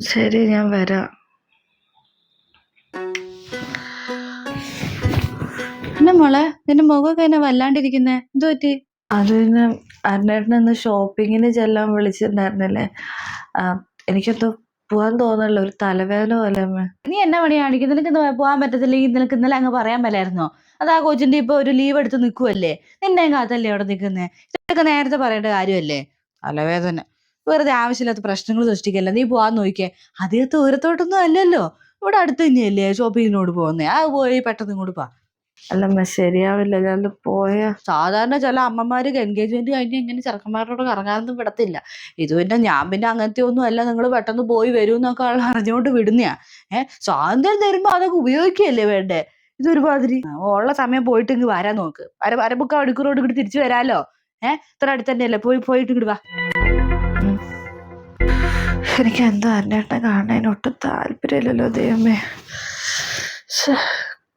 ശരി ഞാൻ വരാം. എന്നെ മോളെ നിന്റെ മുഖമൊക്കെ എന്നെ വല്ലാണ്ടിരിക്കുന്നേ? എന്തു പറ്റി? അത് പിന്നെ അരുണേട്ടൻ ഇന്ന് ഷോപ്പിങ്ങിന് ചെല്ലാൻ വിളിച്ചിട്ടുണ്ടായിരുന്നില്ലേ. ആ, എനിക്കെന്തോ പോവാൻ തോന്നല്ലോ ഒരു തലവേദന പോലെ അമ്മ. നീ എന്നാ പണി കാണിക്കും നിനക്ക് ഇന്ന് പോകാൻ പറ്റത്തില്ലെങ്കിൽ നിനക്ക് ഇന്നലെ അങ്ങ് പറയാൻ പറ്റായിരുന്നോ ആ കൊച്ചിന്റെ ഇപ്പൊ ഒരു ലീവ് എടുത്ത് നിൽക്കുമല്ലേ നിന്നെ കാത്തല്ലേ അവിടെ നിൽക്കുന്നേ ഇതൊക്കെ നേരത്തെ പറയേണ്ട കാര്യമല്ലേ? തലവേദന. വെറുതെ ആവശ്യമില്ലാത്ത പ്രശ്നങ്ങൾ സൃഷ്ടിക്കല്ല? നീ പോവാൻ നോക്കിയേ. അധികം ദൂരത്തോട്ടൊന്നും അല്ലല്ലോ. ഇവിടെ അടുത്ത് തന്നെയല്ലേ ഷോപ്പിങ്ങിനോട് പോകുന്നേ? ആ പോയി പെട്ടെന്ന് ഇങ്ങോട്ട് പോവാ അല്ലമ്മ ശരിയാവില്ല. ഞാൻ പോയ? സാധാരണ ചില അമ്മമാര് എൻഗേജ്മെന്റ് കഴിഞ്ഞ് ഇങ്ങനെ ചെറുക്കന്മാരോട് കറങ്ങാനൊന്നും വിടത്തില്ല. ഇത് പിന്നെ ഞാൻ പിന്നെ അങ്ങനത്തെ ഒന്നും അല്ല. നിങ്ങൾ പെട്ടെന്ന് പോയി വരൂ എന്നൊക്കെ ആൾ അറിഞ്ഞുകൊണ്ട് വിടുന്നയാ. ഏഹ് സ്വാതന്ത്ര്യം തരുമ്പോ അതൊക്കെ ഉപയോഗിക്കുകയല്ലേ വേണ്ടേ? ഇതൊരുമാതിരി ഉള്ള സമയം പോയിട്ട് ഇങ്ങ് വരാൻ നോക്ക്. അര അരമുക്കാൽ മണിക്കൂറോട് ഇങ്ങോട്ട് തിരിച്ചു വരാലോ? ഏഹ് ഇത്ര അടുത്ത് തന്നെയല്ലേ? പോയി പോയിട്ട് ഇങ്ങോട്ട് വാ. എനിക്ക് എന്താ അന്നേട്ടനെ കാണാൻ ഒട്ടും താല്പര്യമില്ലല്ലോ ദൈവമേ.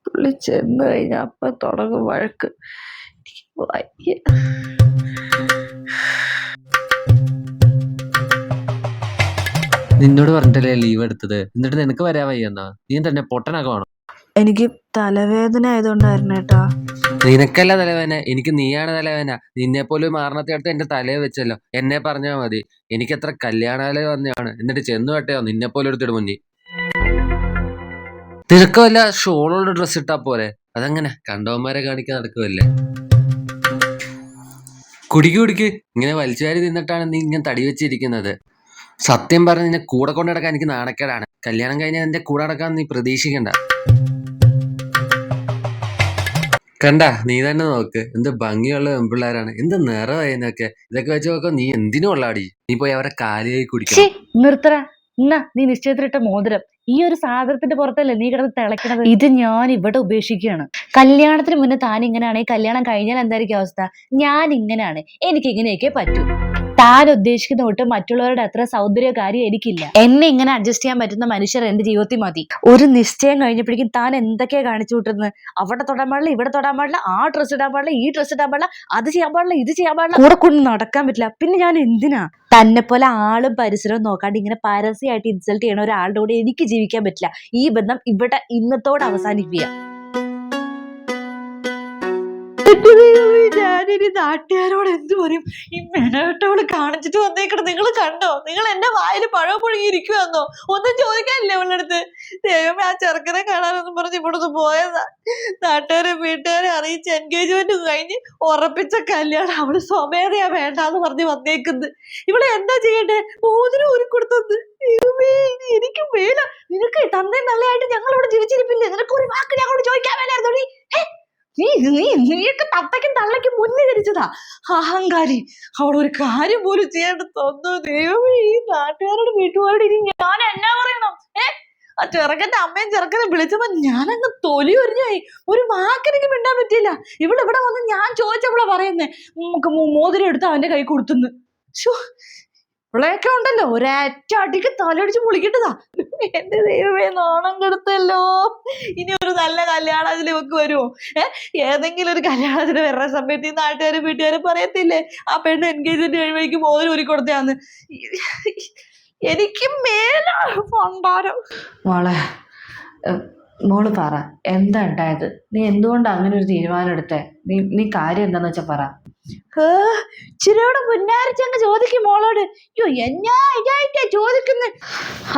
പുള്ളി ചെന്ന് കഴിഞ്ഞാൽ അപ്പം തുടങ്ങും വഴക്ക്. നിന്നോട് പറഞ്ഞിട്ടല്ലേ ലീവ് എടുത്തത്? എന്നിട്ട് നിനക്ക് വരാൻ വയ്യെന്നാ നീ തന്നെ പൊട്ടനാക്കുവാണോ എനിക്ക് തലവേദന ആയതുകൊണ്ടായിരുന്നു കേട്ടോ. നിനക്കല്ല തലവേദന എനിക്ക് നീയാണ് തലവേദന. നിന്നെ പോലും മാറണത്തെ അടുത്ത് എന്റെ തലയെ വെച്ചല്ലോ. എന്നെ പറഞ്ഞാ മതി. എനിക്ക് എത്ര കല്യാണാലയ വന്നതാണ്. എന്നിട്ട് ചെന്നു കേട്ടോ നിന്നെ പോലെ എടുത്തിട്ട് മുന്നിൽ തിരക്കമല്ല ഷോളോട് ഡ്രസ് ഇട്ടാ പോലെ അതങ്ങനെ കണ്ടവന്മാരെ കാണിക്കാൻ നടക്കുമല്ലേ കുടിക്ക് കുടിക്ക്. ഇങ്ങനെ വലിച്ചുകാരി തിന്നിട്ടാണ് നീ ഇങ്ങനെ തടി വെച്ചിരിക്കുന്നത്. സത്യം പറഞ്ഞ് നിന്നെ കൂടെ കൊണ്ടു നടക്കാൻ എനിക്ക് നാണക്കേടാണ്. കല്യാണം കഴിഞ്ഞാൽ എന്റെ കൂടെ നടക്കാൻ നീ പ്രതീക്ഷിക്കണ്ട. കണ്ട നീ തന്നെ നോക്ക്. എന്ത് ഭംഗിയുള്ള പെൺപിള്ളേരാണ്. എന്ത് നിറവായതിനൊക്കെ ഇതൊക്കെ. വെച്ച് നോക്കാം നീ എന്തിനും ഉള്ളാടി നീ പോയി അവരെ കാലിയായി കുടിക്കും നിർത്തറ എന്നാ നീ നിശ്ചയത്തിലിട്ട മോതിരം. ഈ ഒരു സാധനത്തിന്റെ പുറത്തല്ലേ നീ കിടന്ന് തിളക്കണത് ഇത് ഞാൻ ഇവിടെ ഉപേക്ഷിക്കുകയാണ്. കല്യാണത്തിന് മുന്നേ താൻ ഇങ്ങനെയാണെങ്കിൽ കല്യാണം കഴിഞ്ഞാൽ എന്തായിരിക്കും അവസ്ഥ? ഞാൻ ഇങ്ങനെയാണ് എനിക്ക് ഇങ്ങനെയൊക്കെ പറ്റൂ. താൻ ഉദ്ദേശിക്കുന്ന തൊട്ട് മറ്റുള്ളവരുടെ അത്ര സൗന്ദര്യ കാര്യം എനിക്കില്ല. എന്നെ ഇങ്ങനെ അഡ്ജസ്റ്റ് ചെയ്യാൻ പറ്റുന്ന മനുഷ്യർ എന്റെ ജീവിതത്തിൽ മതി. ഒരു നിശ്ചയം കഴിഞ്ഞപ്പോഴേക്കും താൻ എന്തൊക്കെയാ കാണിച്ചു വിട്ടുന്നത് അവിടെ തൊടാൻ പാടില്ല ഇവിടെ തൊടാൻ പാടില്ല ആ ഡ്രസ് ഇടാൻ പാടില്ല ഈ ഡ്രസ് ഇടാൻ പാടില്ല അത് ചെയ്യാൻ പാടില്ല ഇത് ചെയ്യാൻ പാടില്ല. കൂടെ കൊണ്ട് നടക്കാൻ പറ്റില്ല. പിന്നെ ഞാൻ എന്തിനാ? തന്നെ പോലെ ആളും പരിസരവും നോക്കാണ്ട് ഇങ്ങനെ പരസ്യമായിട്ട് ഇൻസൾട്ട് ചെയ്യണ ഒരാളുടെ കൂടെ എനിക്ക് ജീവിക്കാൻ പറ്റില്ല. ഈ ബന്ധം ഇവിടെ ഇന്നത്തോടെ അവസാനിക്കുക ഞാനിനി നാട്ടുകാരോട് എന്ത് പറയും? ഈ മെനവട്ടവൾ കാണിച്ചിട്ട് വന്നേക്കണം. നിങ്ങൾ കണ്ടോ? നിങ്ങൾ എന്റെ വായിൽ പഴം പുഴുങ്ങിയിരിക്കുവന്നോ? ഒന്നും ചോദിക്കാനില്ലേ അവളുടെ ദൈവമേ ആ ചെറുക്കനെ കാണാനൊന്നും പറഞ്ഞ് ഇവിടുന്ന് പോയതാ. നാട്ടുകാരെ വീട്ടുകാരെ അറിയിച്ച് എൻഗേജ്മെന്റ് കഴിഞ്ഞ് ഉറപ്പിച്ച കല്യാണം അവൾ സ്വമേധയാ വേണ്ടാന്ന് പറഞ്ഞ് വന്നേക്കുന്നത്. ഇവിടെ എന്താ ചെയ്യണ്ടേ? മോതിരം ഒരുക്കൊടുത്തത് എനിക്ക് വേല. നിനക്ക് തന്നെ നല്ലതായിട്ട് ഞങ്ങൾ ഇവിടെ ജീവിച്ചിരിപ്പില്ലേ? നിനക്ക് ഒരു വാക്ക് ഞങ്ങളോട് ചോദിക്കാൻ വേലായിരുന്നു നീ നീ നീ നീയൊക്കെ തത്തയ്ക്കും തള്ളയ്ക്കും മുന്നേ ധരിച്ചതാ അഹങ്കാരി. അവൾ ഒരു കാര്യം പോലും ചെയ്യാണ്ട് തോന്നുന്നു ദൈവമേ ഈ നാട്ടുകാരോട് വീട്ടുകാരോട് ഇനി ഞാൻ എന്നാ പറയണം? ഏ? ആ ചെറുക്കന്റെ അമ്മയും ചെറുക്കനെ വിളിച്ചപ്പോ ഞാനങ്ങ് തൊലി ഒരിഞ്ഞായി. ഒരു വാക്കെനിക്ക് മിണ്ടാൻ പറ്റിയില്ല. ഇവിടെ ഇവിടെ വന്ന് ഞാൻ ചോദിച്ചപ്പോളാ പറയുന്നേ. നമുക്ക് മോതിരം എടുത്ത് അവന്റെ കൈ കൊടുത്തുന്ന്. ശോ ഇവളെയൊക്കെ ഉണ്ടല്ലോ. ഒരൊറ്റ അടിക്ക് തലടിച്ച് പൊളിക്കിട്ടതാ എന്റെ ദൈവമേ നാണം കെടുത്തല്ലോ. ഇനി ഒരു നല്ല കല്യാണത്തിന് ഇവക്ക് വരുമോ ഏഹ് ഏതെങ്കിലും ഒരു കല്യാണത്തിന് വരുന്ന സമയത്ത് ഈ നാട്ടുകാരും വീട്ടുകാരും പറയത്തില്ലേ? ആ പെണ്ണ് എൻഗേജ്മെന്റ് കഴിയുമ്പോഴേക്കും മോതിരം ഒരു കൊടുത്തയാന്ന്. എനിക്ക് മേലാണ് പണ്ടാരം മോളെ മോൾ പറ. എന്താ ഉണ്ടായത്? നീ എന്തുകൊണ്ടാണ് അങ്ങനെ ഒരു തീരുമാനം എടുത്തേ? നീ നീ കാര്യം എന്താന്ന് വെച്ചാ പറ. ഇച്ചിരിയോടെ മുന്നാരിച്ചങ്ങ് ചോദിക്കും മോളോട്. അയ്യോ എന്നാ ഇതായിട്ടാ ചോദിക്കുന്നത്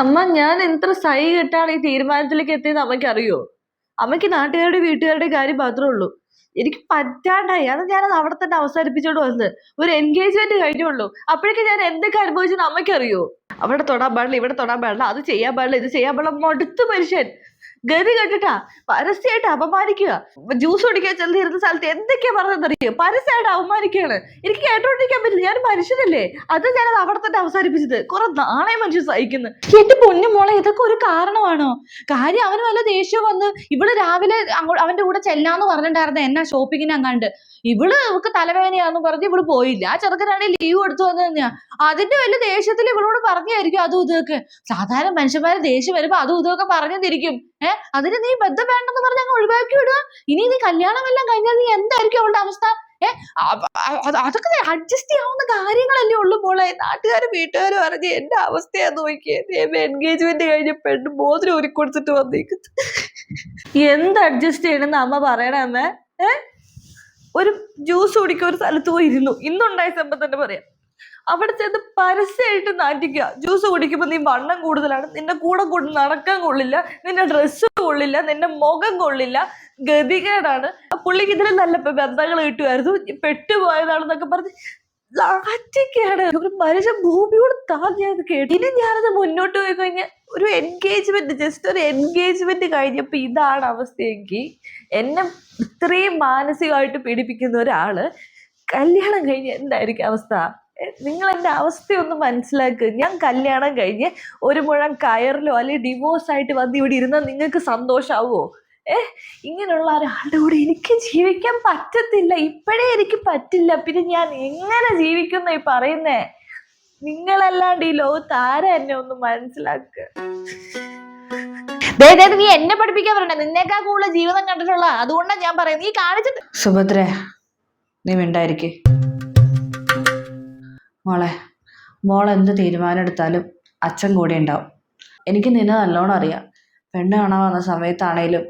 അമ്മ ഞാൻ എത്ര സൈ കെട്ടാണ് ഈ തീരുമാനത്തിലേക്ക് എത്തിയത് അമ്മയ്ക്ക് അറിയോ അമ്മയ്ക്ക് നാട്ടുകാരുടെ വീട്ടുകാരുടെ കാര്യം മാത്രമേ ഉള്ളൂ. എനിക്ക് പറ്റാണ്ടായി. അത് ഞാനത് അവിടെ തന്നെ അവസാനിപ്പിച്ചോണ്ട് വന്നത് ഒരു എൻഗേജ്മെന്റ് കഴിഞ്ഞുള്ളൂ അപ്പോഴേക്കും ഞാൻ എന്തൊക്കെ അനുഭവിച്ചെന്ന് അമ്മയ്ക്കറിയോ? അവിടെ തൊടാൻ പാടില്ല ഇവിടെ തൊടാൻ പാടില്ല അത് ചെയ്യാൻ പാടില്ല ഇത് ചെയ്യാൻ പാടില്ല മടുത്തു മനുഷ്യൻ. ഗതി കണ്ടിട്ടാ പരസ്യമായിട്ട് അപമാനിക്കുക. ജ്യൂസ് കുടിക്കാൻ ചെന്നിരുന്ന സ്ഥലത്ത് എന്തൊക്കെയാ പറഞ്ഞതെന്നറിയോ? പരസ്യമായിട്ട് അപമാനിക്കുകയാണ്. എനിക്ക് കേട്ടോണ്ടിരിക്കാൻ പറ്റില്ല. ഞാൻ മനുഷ്യനല്ലേ? അത് ഞാനത് അവിടെ തന്നെ അവസാനിപ്പിച്ചത്. കുറെ നാളെ മനുഷ്യൻ സഹിക്കുന്നു. എന്റെ പൊന്നു മോളെ ഇതൊക്കെ ഒരു കാരണമാണോ? കാര്യം അവന് വല്ല ദേഷ്യം വന്ന് ഇവൾ രാവിലെ അവന്റെ കൂടെ ചെല്ലാന്ന് പറഞ്ഞിട്ടുണ്ടായിരുന്നു. എന്നാ ഷോപ്പിങ്ങിന് അങ്ങാണ്ട് ഇവൾ ഇവക്ക് തലവേദനയാന്ന് പറഞ്ഞ് ഇവൾ പോയില്ല. ആ ചെറുക്കനാണെങ്കിൽ ലീവ് എടുത്തു വന്നു തന്നെയാ. അതിന്റെ വല്ല ദേഷ്യത്തിൽ ഇവളോട് പറഞ്ഞായിരിക്കും അതും ഇതൊക്കെ സാധാരണ മനുഷ്യന്മാരെ ദേഷ്യം വരുമ്പോ അതും ഇതൊക്കെ പറഞ്ഞു തിരിക്കും ഏഹ് അതിന് നീ ബന്ധം വേണ്ടെന്ന് പറഞ്ഞ് അങ്ങ് ഒഴിവാക്കി വിടുക. ഇനി നീ കല്യാണം എല്ലാം കഴിഞ്ഞാൽ നീ എന്തായിരിക്കും അവളുടെ അവസ്ഥ? ഏ? അ- അ- അത് അതൊക്കെ അഡ്ജസ്റ്റ് ചെയ്യാവുന്ന കാര്യങ്ങളല്ലേ ഉള്ളൂ മോളെ. നാട്ടുകാരും വീട്ടുകാരും അറിഞ്ഞ് എന്റെ അവസ്ഥയാ നോക്കിയത് എൻഗേജ്മെന്റ് കഴിഞ്ഞ പെണ്ണ് മോതിരം ഒരു കൊടുത്തിട്ട് വന്നേക്കുന്നത്. എന്ത് അഡ്ജസ്റ്റ് ചെയ്യണമെന്ന് അമ്മ പറയണേ അമ്മ? ഏ? ഒരു ജ്യൂസ് കുടിക്കാൻ ഒരു സ്ഥലത്ത് പോയി ഇരുന്നു. ഇന്നുണ്ടായ സംഭവം തന്നെ പറയാം. അവിടെ ചെന്ന് പരസ്യമായിട്ട് നാറ്റിക്കുക. ജ്യൂസ് കുടിക്കുമ്പോൾ നീ വണ്ണം കൂടുതലാണ് നിന്റെ കൂടെ കൂടെ നടക്കാൻ കൊള്ളില്ല നിന്റെ ഡ്രസ്സ് കൊള്ളില്ല നിന്റെ മുഖം കൊള്ളില്ല ഗതികേടാണ്. പുള്ളിക്ക് ഇതിലും നല്ല ബന്ധങ്ങൾ കിട്ടുമായിരുന്നു. പെട്ടുപോയതാണെന്നൊക്കെ പറഞ്ഞ് നാറ്റിക്കാണ് ഒരു മനുഷ്യൻ ഭൂമിയോട് താങ്ങിയത് കേട്ടു. ഇനി ഞാനത് മുന്നോട്ട് പോയി കഴിഞ്ഞാൽ ഒരു എൻഗേജ്മെന്റ് ജസ്റ്റ് ഒരു എൻഗേജ്മെന്റ് കഴിഞ്ഞപ്പോ ഇതാണ് അവസ്ഥയെങ്കിൽ എന്നെ ഇത്രയും മാനസികമായിട്ട് പീഡിപ്പിക്കുന്ന ഒരാൾ കല്യാണം കഴിഞ്ഞ് എന്തായിരിക്കും അവസ്ഥ? നിങ്ങൾ എന്റെ അവസ്ഥയൊന്ന് മനസ്സിലാക്കുക ഞാൻ കല്യാണം കഴിഞ്ഞ് ഒരു മുഴം കയറിലോ അല്ലെങ്കിൽ ഡിവോഴ്സ് ആയിട്ട് വന്ന് ഇവിടെ ഇരുന്നാൽ നിങ്ങൾക്ക് സന്തോഷാവോ? ഏ ഇങ്ങനെയുള്ള ഒരാളുടെ കൂടെ എനിക്ക് ജീവിക്കാൻ പറ്റത്തില്ല. ഇപ്പോഴേ എനിക്ക് പറ്റില്ല. പിന്നെ ഞാൻ എങ്ങനെ ജീവിക്കുന്ന ഈ പറയുന്നേ? നിങ്ങളല്ലാണ്ട് ഈ ലോകത്ത് ആരാ എന്നെ ഒന്ന് മനസ്സിലാക്കുക ദേ, ദേ, നീ എന്നെ പഠിപ്പിക്കാൻ പറയണേ നിന്നേക്കാൾ കൂടുതൽ ജീവിതം കണ്ടിട്ടുള്ള അതുകൊണ്ടാണ് ഞാൻ പറയുന്നത് നീ കാണിച്ചിട്ട് സുഭദ്ര നീ മിണ്ടായിരിക്കേ. മോളെ മോൾ എന്ത് തീരുമാനം എടുത്താലും അച്ഛൻ കൂടെ ഉണ്ടാവും. എനിക്ക് നിന്നെ നല്ലോണം അറിയാം. പെണ്ണ് കാണാൻ വന്ന സമയത്താണേലും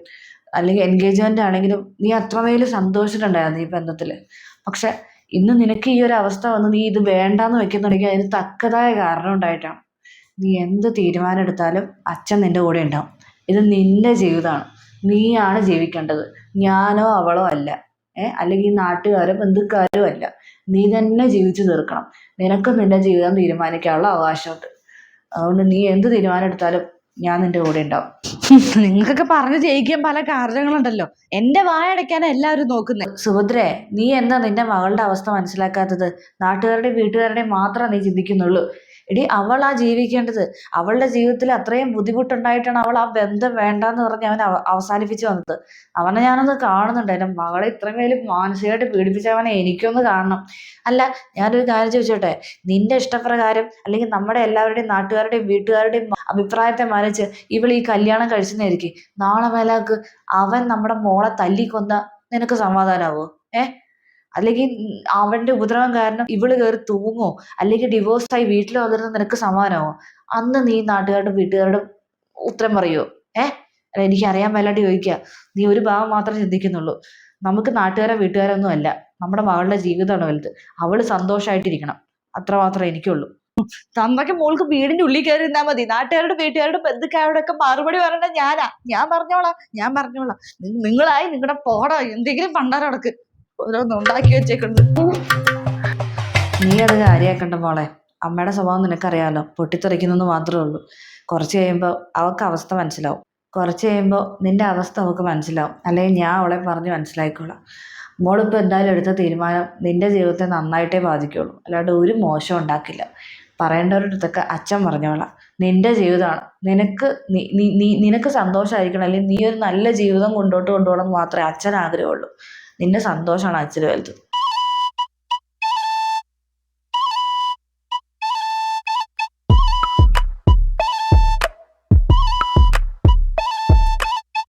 അല്ലെങ്കിൽ എൻഗേജ്മെന്റ് ആണെങ്കിലും നീ അത്രമേൽ സന്തോഷിച്ചിട്ടുണ്ടായിരുന്നു ഈ ബന്ധത്തിൽ പക്ഷെ ഇന്ന് നിനക്ക് ഈ ഒരു അവസ്ഥ വന്ന് നീ ഇത് വേണ്ടാന്ന് വെക്കുന്നുണ്ടെങ്കിൽ അതിന് തക്കതായ കാരണം ഉണ്ടായിട്ടാണ്. നീ എന്ത് തീരുമാനം എടുത്താലും അച്ഛൻ നിന്റെ കൂടെ ഉണ്ടാവും. ഇത് നിന്റെ ജീവിതമാണ്. നീയാണ് ജീവിക്കേണ്ടത്. ഞാനോ അവളോ അല്ല. ഏ? അല്ലെങ്കിൽ നാട്ടുകാരോ ബന്ധുക്കാരോ അല്ല. നീ തന്നെ ജീവിച്ചു തീർക്കണം. നിനക്ക് നിന്റെ ജീവിതം തീരുമാനിക്കാനുള്ള അവകാശമുണ്ട്. അതുകൊണ്ട് നീ എന്ത് തീരുമാനം എടുത്താലും ഞാൻ നിന്റെ കൂടെ ഉണ്ടാവും. നിങ്ങൾക്കൊക്കെ പറഞ്ഞു ജയിക്കാൻ പല കാരണങ്ങളുണ്ടല്ലോ. എന്റെ വായടക്കാൻ എല്ലാവരും നോക്കുന്നത് സുഭദ്രെ നീ എന്താ നിന്റെ മകളുടെ അവസ്ഥ മനസ്സിലാക്കാത്തത്? നാട്ടുകാരുടെയും വീട്ടുകാരുടെയും മാത്രമേ നീ ചിന്തിക്കുന്നുള്ളൂ. എടി അവളാ ജീവിക്കേണ്ടത്. അവളുടെ ജീവിതത്തിൽ അത്രയും ബുദ്ധിമുട്ടുണ്ടായിട്ടാണ് അവൾ ആ ബന്ധം വേണ്ടെന്ന് പറഞ്ഞ് അവൻ അവ- അവസാനിപ്പിച്ചു വന്നത്. അവനെ ഞാനൊന്ന് കാണുന്നുണ്ട്. എന്റെ മകളെ ഇത്രമേലും മാനസികമായിട്ട് പീഡിപ്പിച്ചവനെ എനിക്കൊന്ന് കാണണം. അല്ല ഞാനൊരു കാര്യം ചോദിച്ചോട്ടെ? നിന്റെ ഇഷ്ടപ്രകാരം അല്ലെങ്കിൽ നമ്മുടെ എല്ലാവരുടെയും നാട്ടുകാരുടെയും വീട്ടുകാരുടെയും അഭിപ്രായത്തെ മാനിച്ച് ഇവൾ ഈ കല്യാണം കഴിച്ചെന്നായിരിക്കും. നാളെ മേലാക്ക് അവൻ നമ്മുടെ മോളെ തല്ലിക്കൊന്ന നിനക്ക് സമാധാനാവോ? ഏ? അല്ലെങ്കിൽ അവന്റെ ഉപദ്രവം കാരണം ഇവൾ കയറി തൂങ്ങോ? അല്ലെങ്കിൽ ഡിവോഴ്സ് ആയി വീട്ടിൽ വന്നിരുന്ന നിനക്ക് സമാനമാവോ അന്ന് നീ നാട്ടുകാരുടെ വീട്ടുകാരുടെ ഉത്തരം പറയോ? ഏഹ് അല്ല എനിക്ക് അറിയാൻ മേലാണ്ട് ചോദിക്കുക നീ ഒരു ഭാഗം മാത്രം ചിന്തിക്കുന്നുള്ളൂ. നമുക്ക് നാട്ടുകാരോ വീട്ടുകാരോ ഒന്നും അല്ല. നമ്മുടെ മകളുടെ ജീവിതമാണ് വലുത്. അവൾ സന്തോഷമായിട്ടിരിക്കണം അത്ര മാത്രമേ എനിക്കുള്ളൂ. തന്നൊക്കെ മോൾക്ക് വീടിന്റെ ഉള്ളിൽ കയറി ഇരുന്നാ മതി. നാട്ടുകാരുടെ വീട്ടുകാരുടെ ബന്ധുക്കാരുടെ ഒക്കെ മറുപടി പറയണ്ട ഞാനാ. ഞാൻ പറഞ്ഞോളാം. ഞാൻ പറഞ്ഞോളാം. നിങ്ങളായി നിങ്ങളുടെ പോടാ. എന്തെങ്കിലും പണ്ടാരടക്ക് ഓരോന്ന് ഉണ്ടാക്കി വെച്ചേക്കുണ്ട് നീ അത് കാര്യമാക്കണ്ട മോളെ. അമ്മയുടെ സ്വഭാവം നിനക്കറിയാലോ. പൊട്ടിത്തെറിക്കുന്നെന്ന് മാത്രമേ ഉള്ളൂ. കുറച്ച് കഴിയുമ്പോൾ അവൾക്ക് അവസ്ഥ മനസ്സിലാവും. കുറച്ച് കഴിയുമ്പോൾ നിന്റെ അവസ്ഥ അവൾക്ക് മനസ്സിലാവും. അല്ലെങ്കിൽ ഞാൻ അവളെ പറഞ്ഞ് മനസ്സിലാക്കിക്കോളാം. മോളിപ്പോൾ എന്തായാലും എടുത്ത തീരുമാനം നിന്റെ ജീവിതത്തെ നന്നായിട്ടേ ബാധിക്കുള്ളൂ. അല്ലാണ്ട് ഒരു മോശം ഉണ്ടാക്കില്ല. പറയേണ്ടവരുടെ അച്ഛൻ പറഞ്ഞോളാം. നിന്റെ ജീവിതമാണ്. നിനക്ക് നീ നിനക്ക് സന്തോഷമായിരിക്കണം അല്ലെങ്കിൽ നീ ഒരു നല്ല ജീവിതം കൊണ്ടോട്ട് കൊണ്ടുപോകണം മാത്രമേ അച്ഛൻ ആഗ്രഹമുള്ളൂ. നിന്റെ സന്തോഷമാണ് അച്ഛന് വലുത്